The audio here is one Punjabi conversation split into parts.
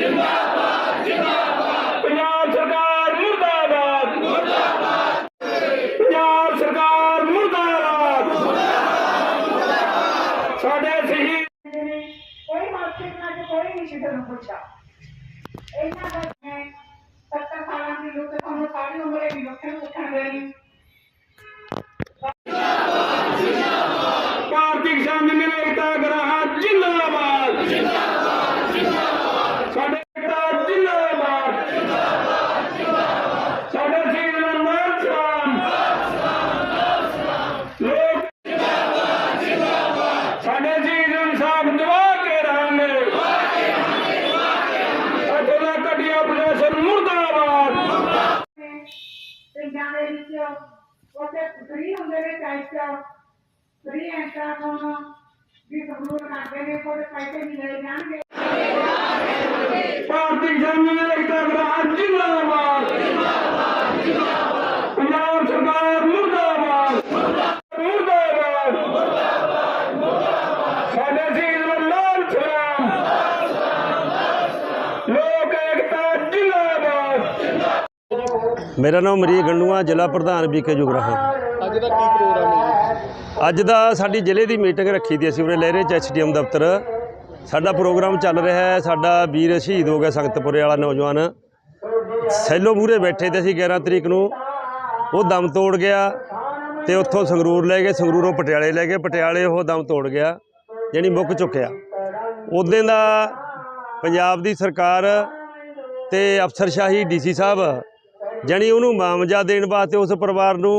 ਜਿੰਦਾਬਾਦ ਜਿੰਦਾਬਾਦ ਪੰਜਾਬ ਸਰਕਾਰ ਮੁਰਦਾਬਾਦ ਮੁਰਦਾਬਾਦ ਪੰਜਾਬ ਸਰਕਾਰ ਮੁਰਦਾਬਾਦ ਸਾਡੇ ਸ਼ਹੀਦ ਕੋਈ ਹਸਪਤਾਲ ਚ ਕੋਈ ਨਹੀਂ ਸੀ ਤੁਹਾਨੂੰ ਪੁੱਛਿਆ ਇਹਨਾਂ ਦਾ ਮੈਂ 70 ਸਾਲਾਂ ਦੀ ਲੋਕ ਤੁਹਾਨੂੰ ਸਾਰੀ ਉਮਰ ਇਹ ਲੋਕਾਂ ਨੂੰ ਪੁੱਛਣ ਗਈ ਭਾਰਤੀ ਕਿਸਾਨ ਯੂਨੀਅਨ ਏਕਤਾ ਗਰਾਹਾਂ ਜਿੰਦਾਬਾਦ ਜਿੰਦਾਬਾਦ ਜਿੰਦਾਬਾਦ ਸਾਡੇ ਏਕਤਾ ਜਿੰਦਾਬਾਦ ਜਿੰਦਾਬਾਦ ਜਿੰਦਾਬਾਦ ਸਾਡੇ ਸ਼ਹੀਦ ਨੰਬਰ ਸਲਾਮ ਲੋਕ ਜਿੰਦਾਬਾਦ ਜਿੰਦਾਬਾਦ ਸਾਡੇ ਸ਼ਹੀਦ ਇਨਸਾਫ ਦਿਵਾ ਕੇ ਰਹਾਂਗੇ ਇੱਥੋਂ ਦਾ ਘਟੀਆ ਪ੍ਰਸ਼ਾਸਨ ਮੁਰਦਾਬਾਦ ਪਿੰਡਾਂ ਦੇ ਵਿੱਚ ਉੱਥੇ ਫਰੀ ਹੁੰਦੇ ਨੇ ਟੈਸਟ ਫਰੀ ਐਂਟਰ ਹੋਣਾ ਵੀ ਸਬੂਤ ਕਰਦੇ ਨੇ ਕੋਈ ਪੈਸੇ ਨਹੀਂ ਲਏ ਜਾਣਗੇ। ਭਾਰਤੀ ਯੂਨੀਅਨ ਏਕਤਾ ਗਰਾਹਾਂ ਜਿੰਦਾਬਾਦ ਜਿੰਦਾਬਾਦ। ਜਿੰਦਾਬਾਦ ਪੰਜਾਬ ਸਰਕਾਰ ਮੁਰਦਾਬਾਦ। ਮੁਰਦਾਬਾਦ। ਸਾਡੇ ਸ਼ਹੀਦ ਨੂੰ ਲਾਲ ਸਲਾਮ। ਲੋਕ ਏਕਤਾ ਜਿੰਦਾਬਾਦ। ਮੇਰਾ ਨਾਮ ਮਰੀ ਗੰਡੂਆ ਜ਼ਿਲ੍ਹਾ ਪ੍ਰਧਾਨ ਬੀਕੇ ਜੁਗਰਾਹਾ। ਅੱਜ ਦਾ ਕੀ ਪ੍ਰੋਗਰਾਮ ਹੈ? ਅੱਜ ਦਾ ਸਾਡੀ ਜ਼ਿਲ੍ਹੇ ਦੀ ਮੀਟਿੰਗ ਰੱਖੀ ਦੀ ਅਸੀਂ ਉਰੇ ਲਹਿਰੇ ਚ ਐਸਡੀਐਮ ਦਫ਼ਤਰ। ਸਾਡਾ ਪ੍ਰੋਗਰਾਮ ਚੱਲ ਰਿਹਾ ਹੈ, ਸਾਡਾ ਵੀਰ ਸ਼ਹੀਦ ਹੋ ਗਿਆ ਸੰਗਤਪੁਰੇ ਵਾਲਾ ਨੌਜਵਾਨ। ਸੈਲੋ ਮੂਰੇ ਬੈਠੇ ਤੇ ਅਸੀਂ 11 ਤਰੀਕ ਨੂੰ, ਉਹ ਦਮ ਤੋੜ ਗਿਆ ਤੇ ਉੱਥੋਂ ਸੰਗਰੂਰ ਲੈ ਗਏ, ਸੰਗਰੂਰੋਂ ਪਟਿਆਲੇ ਲੈ ਗਏ, ਪਟਿਆਲੇ ਉਹ ਦਮ ਤੋੜ ਗਿਆ ਜਾਣੀ ਮੁੱਕ ਚੁੱਕਿਆ। ਉਦੋਂ ਦਾ ਪੰਜਾਬ ਦੀ ਸਰਕਾਰ ਤੇ ਅਫਸਰਸ਼ਾਹੀ ਡੀਸੀ ਸਾਹਿਬ ਜਾਣੀ ਉਹਨੂੰ ਮਾਮਜਾ ਦੇਣ ਵਾਸਤੇ ਉਸ ਪਰਿਵਾਰ ਨੂੰ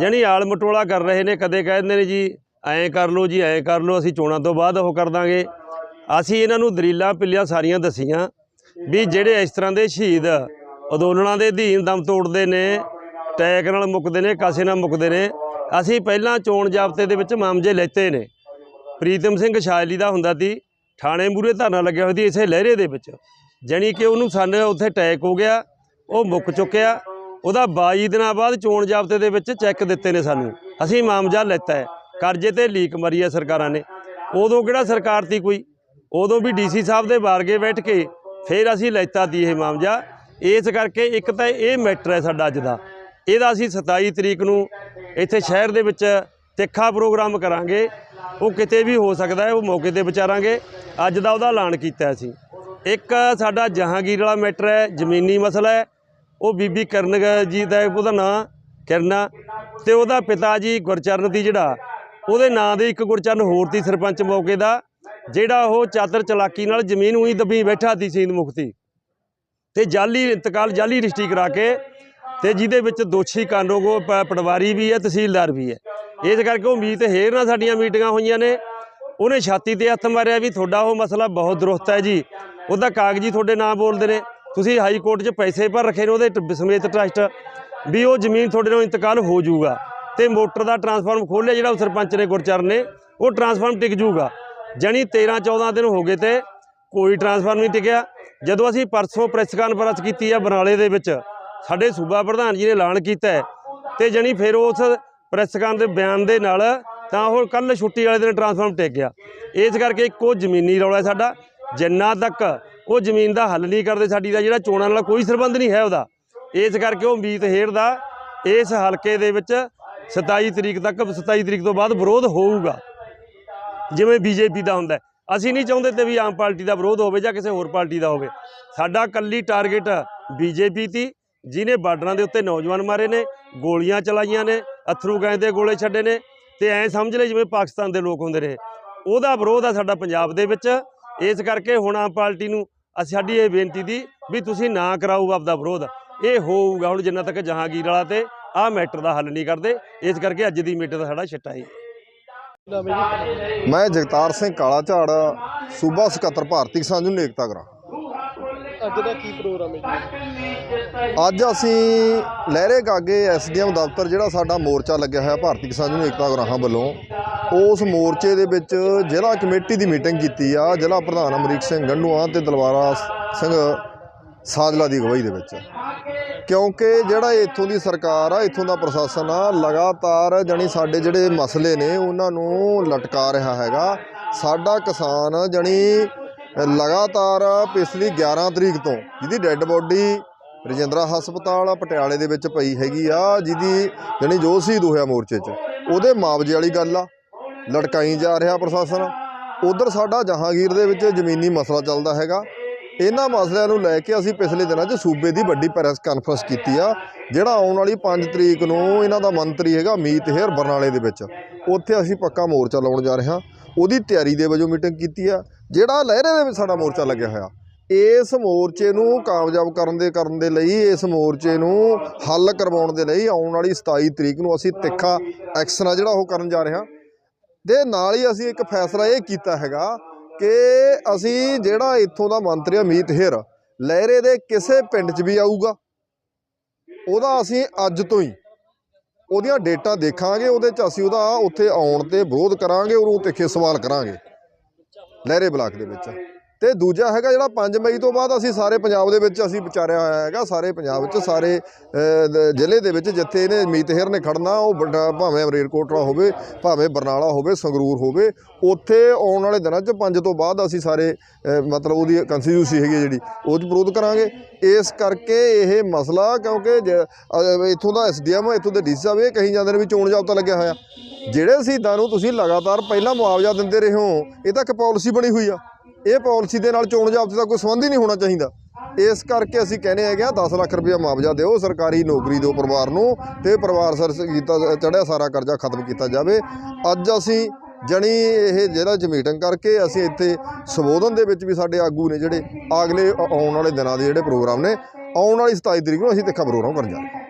ਜਾਣੀ ਆਲ ਮਟੋਲਾ ਕਰ ਰਹੇ ਨੇ, ਕਦੇ ਕਹਿੰਦੇ ਨੇ ਜੀ, ਐਂ ਕਰ ਲਓ ਜੀ, ਐਂ ਕਰ ਲਓ, ਅਸੀਂ ਚੋਣਾਂ ਤੋਂ ਬਾਅਦ ਉਹ ਕਰ ਦਾਂਗੇ। ਅਸੀਂ ਇਹਨਾਂ ਨੂੰ ਦਲੀਲਾਂ ਪਿੱਲੀਆਂ ਸਾਰੀਆਂ ਦਸੀਆਂ ਵੀ ਜਿਹੜੇ ਇਸ ਤਰ੍ਹਾਂ ਦੇ ਸ਼ਹੀਦ ਅੰਦੋਲਨਾਂ ਦੇ ਅਧੀਨ ਦਮ ਤੋੜਦੇ ਨੇ, ਟੈਕ ਨਾਲ ਮੁੱਕਦੇ ਨੇ, ਕਾਸੇ ਨਾਲ ਮੁੱਕਦੇ ਨੇ, ਅਸੀਂ ਪਹਿਲਾਂ ਚੋਣ ਜਾਬਤੇ ਦੇ ਵਿੱਚ ਮਾਮਜੇ ਲੈਤੇ ਨੇ। ਪ੍ਰੀਤਮ ਸਿੰਘ ਸ਼ਾਇਲੀ ਦਾ ਹੁੰਦਾ ਸੀ ਥਾਣੇ ਮੂਰੇ ਧਰਨਾ ਲੱਗਿਆ ਹੋਇਆ ਸੀ ਇਸੇ ਲਹਿਰੇ ਦੇ ਵਿੱਚ। ਜਾਣੀ ਕਿ ਉਹਨੂੰ ਸਾਨੂੰ ਉੱਥੇ ਟੈਕ ਹੋ ਗਿਆ, ਉਹ ਮੁੱਕ ਚੁੱਕਿਆ ਉਹਦਾ 22 ਦਿਨਾਂ ਬਾਅਦ ਚੋਣ ਜਾਬਤੇ ਦੇ ਵਿੱਚ ਚੈੱਕ ਦਿੱਤੇ ਨੇ ਸਾਨੂੰ। ਅਸੀਂ ਮਾਮਜਾ ਲੈਤਾ ਹੈ। ਕਰਜ਼ੇ ਤੇ ਲੀਕ ਮਰੀ ਹੈ ਸਰਕਾਰਾਂ ਨੇ। ਉਦੋਂ ਕਿਹੜਾ ਸਰਕਾਰ ਤੀ ਕੋਈ? ਉਦੋਂ ਵੀ ਡੀਸੀ ਸਾਹਿਬ ਦੇ ਬਾਰਗੇ ਬੈਠ ਕੇ ਫਿਰ ਅਸੀਂ ਲੈਤਾ ਤੀ ਇਹ ਮਾਮਜਾ। ਇਸ ਕਰਕੇ ਇੱਕ ਤਾਂ ਇਹ ਮੈਟਰ ਹੈ ਸਾਡਾ ਅੱਜ ਦਾ। ਇਹਦਾ ਅਸੀਂ 27 ਤਰੀਕ ਨੂੰ ਇੱਥੇ ਸ਼ਹਿਰ ਦੇ ਵਿੱਚ ਤਿੱਖਾ ਪ੍ਰੋਗਰਾਮ ਕਰਾਂਗੇ। ਉਹ ਕਿਤੇ ਵੀ ਹੋ ਸਕਦਾ ਹੈ, ਉਹ ਮੌਕੇ ਤੇ ਵਿਚਾਰਾਂਗੇ। ਅੱਜ ਦਾ ਉਹਦਾ ਐਲਾਨ ਕੀਤਾ ਅਸੀਂ। ਇੱਕ ਸਾਡਾ ਜਹਾਂਗੀਰ ਵਾਲਾ ਮੈਟਰ ਹੈ, ਜ਼ਮੀਨੀ ਮਸਲਾ ਹੈ। ਉਹ ਬੀਬੀ ਕਰਨ ਜੀ ਦਾ ਉਹਦਾ ਨਾਂ ਕਰਨਾ ਤੇ ਉਹਦਾ ਪਿਤਾ ਜੀ ਗੁਰਚਰਨ ਦੀ ਜਿਹੜਾ, ਉਹਦੇ ਨਾਂ ਦੇ ਇੱਕ ਗੁਰਚਰਨ ਹੋਰ ਤੀ ਸਰਪੰਚ ਮੌਕੇ ਦਾ, ਜਿਹੜਾ ਉਹ ਚਾਦਰ ਚਲਾਕੀ ਨਾਲ ਜ਼ਮੀਨ ਉਹੀ ਦੱਬੀ ਬੈਠਾ ਸੀ ਸੀਂਦ ਮੁਖਤੀ ਤੇ। ਜਾਲੀ ਇੰਤਕਾਲ ਜਾਲੀ ਰਜਿਸਟਰੀ ਕਰਾ ਕੇ ਤੇ ਜਿਹਦੇ ਵਿੱਚ ਦੋਸ਼ੀ ਕਾਨੂੰਗੋ ਪਟਵਾਰੀ ਵੀ ਹੈ, ਤਹਿਸੀਲਦਾਰ ਵੀ ਹੈ। ਇਸ ਕਰਕੇ ਉਹ ਹੇਰ ਨਾਲ ਸਾਡੀਆਂ ਮੀਟਿੰਗਾਂ ਹੋਈਆਂ ਨੇ। ਉਹਨੇ ਛਾਤੀ ਤੇ ਹੱਥ ਮਾਰਿਆ ਵੀ ਤੁਹਾਡਾ ਉਹ ਮਸਲਾ ਬਹੁਤ ਦਰੁਸਤ ਹੈ ਜੀ। ਉਹਦਾ ਕਾਗਜ਼ੀ ਤੁਹਾਡੇ ਨਾਂ ਬੋਲਦੇ ਨੇ। ਤੁਸੀਂ ਹਾਈ ਕੋਰਟ 'ਚ ਪੈਸੇ ਭਰ ਰੱਖੇ ਨੇ ਉਹਦੇ ਟ- ਸਮੇਤ ਟਰਸਟ, ਵੀ ਉਹ ਜ਼ਮੀਨ ਤੁਹਾਡੇ ਨਾਲ ਇੰਤਕਾਲ ਹੋ ਜਾਊਗਾ ਤੇ ਮੋਟਰ ਦਾ ਟਰਾਂਸਫਾਰਮ ਖੋਲ੍ਹਿਆ ਜਿਹੜਾ ਉਹ ਸਰਪੰਚ ਨੇ ਗੁਰਚਰਨ ਨੇ, ਉਹ ਟਰਾਂਸਫਾਰਮ ਟਿਕ ਜਾਊਗਾ। ਜਾਣੀ 13 14 ਦਿਨ ਹੋ ਗਏ ਤੇ ਕੋਈ ਟਰਾਂਸਫਾਰਮ ਨਹੀਂ ਟਿਕਿਆ। ਜਦੋਂ ਅਸੀਂ ਪਰਸੋਂ ਪ੍ਰੈਸ ਕਾਨਫਰੰਸ ਕੀਤੀ ਆ ਬਰਨਾਲੇ ਦੇ ਵਿੱਚ, ਸਾਡੇ ਸੂਬਾ ਪ੍ਰਧਾਨ ਜੀ ਨੇ ਐਲਾਨ ਕੀਤਾ ਹੈ ਤੇ ਜਣੀ ਫਿਰ ਉਸ ਪ੍ਰੈਸ ਕਾਨ ਦੇ ਬਿਆਨ ਦੇ ਨਾਲ ਤਾਂ ਉਹ ਕੱਲ ਛੁੱਟੀ ਵਾਲੇ ਦਿਨ ਟਰਾਂਸਫਾਰਮ ਟਿਕ ਗਿਆ। ਇਸ ਕਰਕੇ ਇੱਕ ਉਹ ਜ਼ਮੀਨੀ ਰੌਲਾ ਸਾਡਾ, ਜਿੰਨਾ ਤੱਕ ਉਹ ਜ਼ਮੀਨ ਦਾ ਹੱਲ ਨਹੀਂ ਕਰਦੇ ਸਾਡੀ ਦਾ, ਜਿਹੜਾ ਚੋਣਾਂ ਨਾਲ ਕੋਈ ਸਰਬੰਧ ਨਹੀਂ ਹੈ ਉਹਦਾ। ਇਸ ਕਰਕੇ ਉਹ ਮੀਤ ਹੇਰ ਦਾ ਇਸ ਹਲਕੇ ਦੇ ਵਿੱਚ 27 ਤਰੀਕ ਤੱਕ 27 ਤਰੀਕ ਤੋਂ ਬਾਅਦ ਵਿਰੋਧ ਹੋਊਗਾ। ਜਿਵੇਂ ਬੀਜੇਪੀ ਦਾ ਹੁੰਦਾ ਅਸੀਂ ਨਹੀਂ ਚਾਹੁੰਦੇ ਤੇ ਵੀ ਆਮ ਪਾਰਟੀ ਦਾ ਵਿਰੋਧ ਹੋਵੇ ਜਾਂ ਕਿਸੇ ਹੋਰ ਪਾਰਟੀ ਦਾ ਹੋਵੇ। ਸਾਡਾ ਕੱਲੀ ਟਾਰਗੇਟ ਬੀਜੇਪੀ ਤੀ ਜਿਨੇ ਬਾਰਡਰਾਂ ਦੇ ਉੱਤੇ ਨੌਜਵਾਨ ਮਾਰੇ ਨੇ, ਗੋਲੀਆਂ ਚਲਾਈਆਂ ਨੇ, ਅਥਰੂ ਗੈਸ ਦੇ ਗੋਲੇ ਛੱਡੇ ਨੇ, ਤੇ ਐਂ ਸਮਝ ਲੈ ਜਿਵੇਂ ਪਾਕਿਸਤਾਨ ਦੇ ਲੋਕ ਹੁੰਦੇ ਰਹੇ। ਉਹਦਾ ਵਿਰੋਧ ਆ ਸਾਡਾ ਪੰਜਾਬ ਦੇ ਵਿੱਚ। ਇਸ ਕਰਕੇ ਹੁਣ ਆਮ ਪਾਰਟੀ ਨੂੰ ਅਸੀਂ ਸਾਡੀ ਇਹ ਬੇਨਤੀ ਦੀ ਵੀ ਤੁਸੀਂ ਨਾ ਕਰਾਓ ਆਪਦਾ ਵਿਰੋਧ। ਇਹ ਹੋਊਗਾ ਹੁਣ ਜਿੰਨਾ ਤੱਕ ਜਹਾਂਗੀਰ ਵਾਲਾ ਤੇ ਆਹ ਮੈਟਰ ਦਾ ਹੱਲ ਨਹੀਂ ਕਰਦੇ, ਇਸ ਕਰਕੇ ਅੱਜ ਦੀ ਮੀਟਿੰਗ ਦਾ ਸਾਡਾ ਛਿੱਟਾ ਹੈ। ਮੈਂ ਜਗਤਾਰ ਸਿੰਘ ਕਾਲਾ ਝਾੜ ਸੂਬਾ ਸਕੱਤਰ ਭਾਰਤੀ ਕਿਸਾਨ ਯੂਨੀਅਨ ਏਕਤਾ ਗਰਾ ਅੱਜ ਦਾ ਕੀ ਪ੍ਰੋਗਰਾਮ ਹੈ ਜੀ? ਅੱਜ ਅਸੀਂ ਲਹਿਰੇ ਕਾਗੇ ਐਸਡੀਐਮ ਦਫ਼ਤਰ ਜਿਹੜਾ ਸਾਡਾ ਮੋਰਚਾ ਲੱਗਿਆ ਹੋਇਆ ਭਾਰਤੀ ਕਿਸਾਨ ਯੂਨੀਅਨ ਏਕਤਾ ਗਰਾਹਾਂ ਵੱਲੋਂ, ਉਸ ਮੋਰਚੇ ਦੇ ਵਿੱਚ ਜ਼ਿਲ੍ਹਾ ਕਮੇਟੀ ਦੀ ਮੀਟਿੰਗ ਕੀਤੀ ਆ ਜ਼ਿਲ੍ਹਾ ਪ੍ਰਧਾਨ ਅਮਰੀਕ ਸਿੰਘ ਗੰਡੂਆ ਤੇ ਦਲਵਾਰਾ ਸਿੰਘ ਸਾਜਲਾ ਦੀ ਅਗਵਾਈ ਦੇ ਵਿੱਚ। ਕਿਉਂਕਿ ਜਿਹੜਾ ਇੱਥੋਂ ਦੀ ਸਰਕਾਰ ਆ, ਇੱਥੋਂ ਦਾ ਪ੍ਰਸ਼ਾਸਨ ਆ, ਲਗਾਤਾਰ ਜਾਣੀ ਸਾਡੇ ਜਿਹੜੇ ਮਸਲੇ ਨੇ, ਉਹਨਾਂ ਨੂੰ ਲਟਕਾ ਰਿਹਾ ਹੈਗਾ। ਸਾਡਾ ਕਿਸਾਨ ਜਾਣੀ ਲਗਾਤਾਰ ਪਿਛਲੀ 11 ਤਰੀਕ ਤੋਂ ਜਿਹਦੀ ਡੈੱਡ ਬੋਡੀ ਰਜਿੰਦਰਾ ਹਸਪਤਾਲ ਪਟਿਆਲੇ ਦੇ ਵਿੱਚ ਪਈ ਹੈਗੀ ਆ, ਜਿਹਦੀ ਜਾਣੀ ਜੋ ਸ਼ਹੀਦ ਹੋਇਆ ਮੋਰਚੇ 'ਚ। ਉਹਦੇ ਮੁਆਵਜ਼ੇ ਵਾਲੀ ਗੱਲ ਆ, ਲਟਕਾਈ ਜਾ ਰਿਹਾ ਪ੍ਰਸ਼ਾਸਨ। ਉਧਰ ਸਾਡਾ ਜਹਾਂਗੀਰ ਦੇ ਵਿੱਚ ਜ਼ਮੀਨੀ ਮਸਲਾ ਚੱਲਦਾ ਹੈਗਾ। ਇਹਨਾਂ ਮਸਲਿਆਂ ਨੂੰ ਲੈ ਕੇ ਅਸੀਂ ਪਿਛਲੇ ਦਿਨਾਂ 'ਚ ਸੂਬੇ ਦੀ ਵੱਡੀ ਪ੍ਰੈਸ ਕਾਨਫਰੰਸ ਕੀਤੀ ਆ, ਜਿਹੜਾ ਆਉਣ ਵਾਲੀ 5 ਤਰੀਕ ਨੂੰ ਇਹਨਾਂ ਦਾ ਮੰਤਰੀ ਹੈਗਾ ਮੀਤ ਹੇਰ ਬਰਨਾਲੇ ਦੇ ਵਿੱਚ। ਉੱਥੇ ਅਸੀਂ ਪੱਕਾ ਮੋਰਚਾ ਲਾਉਣ ਜਾ ਰਹੇ ਹਾਂ। ਉਹਦੀ ਤਿਆਰੀ ਦੇ ਵਜੋਂ ਮੀਟਿੰਗ ਕੀਤੀ ਆ। ਜਿਹੜਾ ਲਹਿਰੇ ਦੇ ਵਿੱਚ ਸਾਡਾ ਮੋਰਚਾ ਲੱਗਿਆ ਹੋਇਆ। ਇਸ ਮੋਰਚੇ ਨੂੰ ਕਾਮਯਾਬ ਕਰਨ ਦੇ ਕਰਨ ਦੇ ਲਈ, ਇਸ ਮੋਰਚੇ ਨੂੰ ਹੱਲ ਕਰਵਾਉਣ ਦੇ ਲਈ ਆਉਣ ਵਾਲੀ 27 ਤਰੀਕ ਨੂੰ ਅਸੀਂ ਤਿੱਖਾ ਐਕਸ਼ਨ ਆ ਜਿਹੜਾ ਉਹ ਕਰਨ ਜਾ ਰਹੇ ਹਾਂ। ਦੇ ਨਾਲ ਹੀ ਅਸੀਂ ਇੱਕ ਫੈਸਲਾ ਇਹ ਕੀਤਾ ਹੈਗਾ ਕਿ ਅਸੀਂ ਜਿਹੜਾ ਇੱਥੋਂ ਦਾ ਮੰਤਰੀ ਅਮੀਤ ਹੇਰ, ਲਹਿਰੇ ਦੇ ਕਿਸੇ ਪਿੰਡ 'ਚ ਵੀ ਆਊਗਾ। ਉਹਦਾ ਅਸੀਂ ਅੱਜ ਤੋਂ ਹੀ ਉਹਦੀਆਂ ਡੇਟਾਂ ਦੇਖਾਂਗੇ, ਉਹਦੇ 'ਚ ਅਸੀਂ ਉਹਦਾ ਉੱਥੇ ਆਉਣ ਤੇ ਵਿਰੋਧ ਕਰਾਂਗੇ, ਉਹਨੂੰ ਤਿੱਖੇ ਸਵਾਲ ਕਰਾਂਗੇ। ਲਹਿਰੇ ਬਲਾਕ ਦੇ ਵਿੱਚ। ਤੇ ਦੂਜਾ ਹੈਗਾ ਜਿਹੜਾ 5 ਮਈ ਤੋਂ ਬਾਅਦ ਅਸੀਂ ਸਾਰੇ ਪੰਜਾਬ ਦੇ ਵਿੱਚ ਅਸੀਂ ਵਿਚਾਰਿਆ ਹੋਇਆ ਹੈਗਾ, ਸਾਰੇ ਪੰਜਾਬ 'ਚ ਸਾਰੇ ਜ਼ਿਲ੍ਹੇ ਦੇ ਵਿੱਚ, ਜਿੱਥੇ ਇਹਨੇ ਮੀਤਹੇਰ ਨੇ ਖੜਨਾ, ਉਹ ਵੱਡਾ ਭਾਵੇਂ ਅਮਰੇਰਕੋਟਲਾ ਹੋਵੇ, ਭਾਵੇਂ ਬਰਨਾਲਾ ਹੋਵੇ, ਸੰਗਰੂਰ ਹੋਵੇ, ਉੱਥੇ ਆਉਣ ਵਾਲੇ ਦਿਨਾਂ 'ਚ 5 ਤੋਂ ਬਾਅਦ ਅਸੀਂ ਸਾਰੇ ਮਤਲਬ ਉਹਦੀ ਕੰਸਟੀਟਿਊਸੀ ਹੈਗੀ ਜਿਹੜੀ, ਉਹ 'ਚ ਵਿਰੋਧ ਕਰਾਂਗੇ। ਇਸ ਕਰਕੇ ਇਹ ਮਸਲਾ, ਕਿਉਂਕਿ ਜ- ਇੱਥੋਂ ਦਾ ਐਸਡੀਐਮ ਇੱਥੋਂ ਦੇ ਡੀ ਸਾਹਿਬ, ਇਹ ਕਹੀ ਜਾਂਦੇ ਨੇ ਵੀ ਚੋਣ ਜਾਬਤਾ ਲੱਗਿਆ ਹੋਇਆ। ਜਿਹੜੇ ਸ਼ਹੀਦਾਂ ਨੂੰ ਤੁਸੀਂ ਲਗਾਤਾਰ ਪਹਿਲਾਂ ਮੁਆਵਜ਼ਾ ਦਿੰਦੇ ਰਹੇ ਹੋ, ਇਹ ਤਾਂ ਇੱਕ ਪਾਲਿਸੀ ਬਣੀ ਹੋਈ ਆ। ਇਹ ਪਾਲਿਸੀ ਦੇ ਨਾਲ ਚੋਣ ਜਾਬਤੇ ਦਾ ਕੋਈ ਸੰਬੰਧ ਹੀ ਨਹੀਂ ਹੋਣਾ ਚਾਹੀਦਾ। ਇਸ ਕਰਕੇ ਅਸੀਂ ਕਹਿੰਦੇ ਹੈਗੇ ਆ 10 ਲੱਖ ਰੁਪਏ ਮੁਆਵਜ਼ਾ ਦਿਓ ਸਰਕਾਰੀ ਨੌਕਰੀ ਦਿਓ ਪਰਿਵਾਰ ਨੂੰ ਤੇ ਪਰਿਵਾਰ ਸਰ ਕੀਤਾ ਚੜਿਆ ਸਾਰਾ ਕਰਜ਼ਾ ਖਤਮ ਕੀਤਾ ਜਾਵੇ। ਅੱਜ ਅਸੀਂ ਜਣੀ ਇਹ ਜਿਹੜਾ ਚ ਮੀਟਿੰਗ ਕਰਕੇ ਅਸੀਂ ਇੱਥੇ ਸੰਬੋਧਨ ਦੇ ਵਿੱਚ ਵੀ ਸਾਡੇ ਆਗੂ ਨੇ ਜਿਹੜੇ ਅਗਲੇ ਆਉਣ ਵਾਲੇ ਦਿਨਾਂ ਦੇ ਜਿਹੜੇ ਪ੍ਰੋਗਰਾਮ ਨੇ, ਆਉਣ ਵਾਲੀ 27 ਤਰੀਕ ਨੂੰ ਅਸੀਂ ਤਿੱਖਾ ਪ੍ਰੋਗਰਾਮ ਕਰਨ ਜਾ ਰਹੇ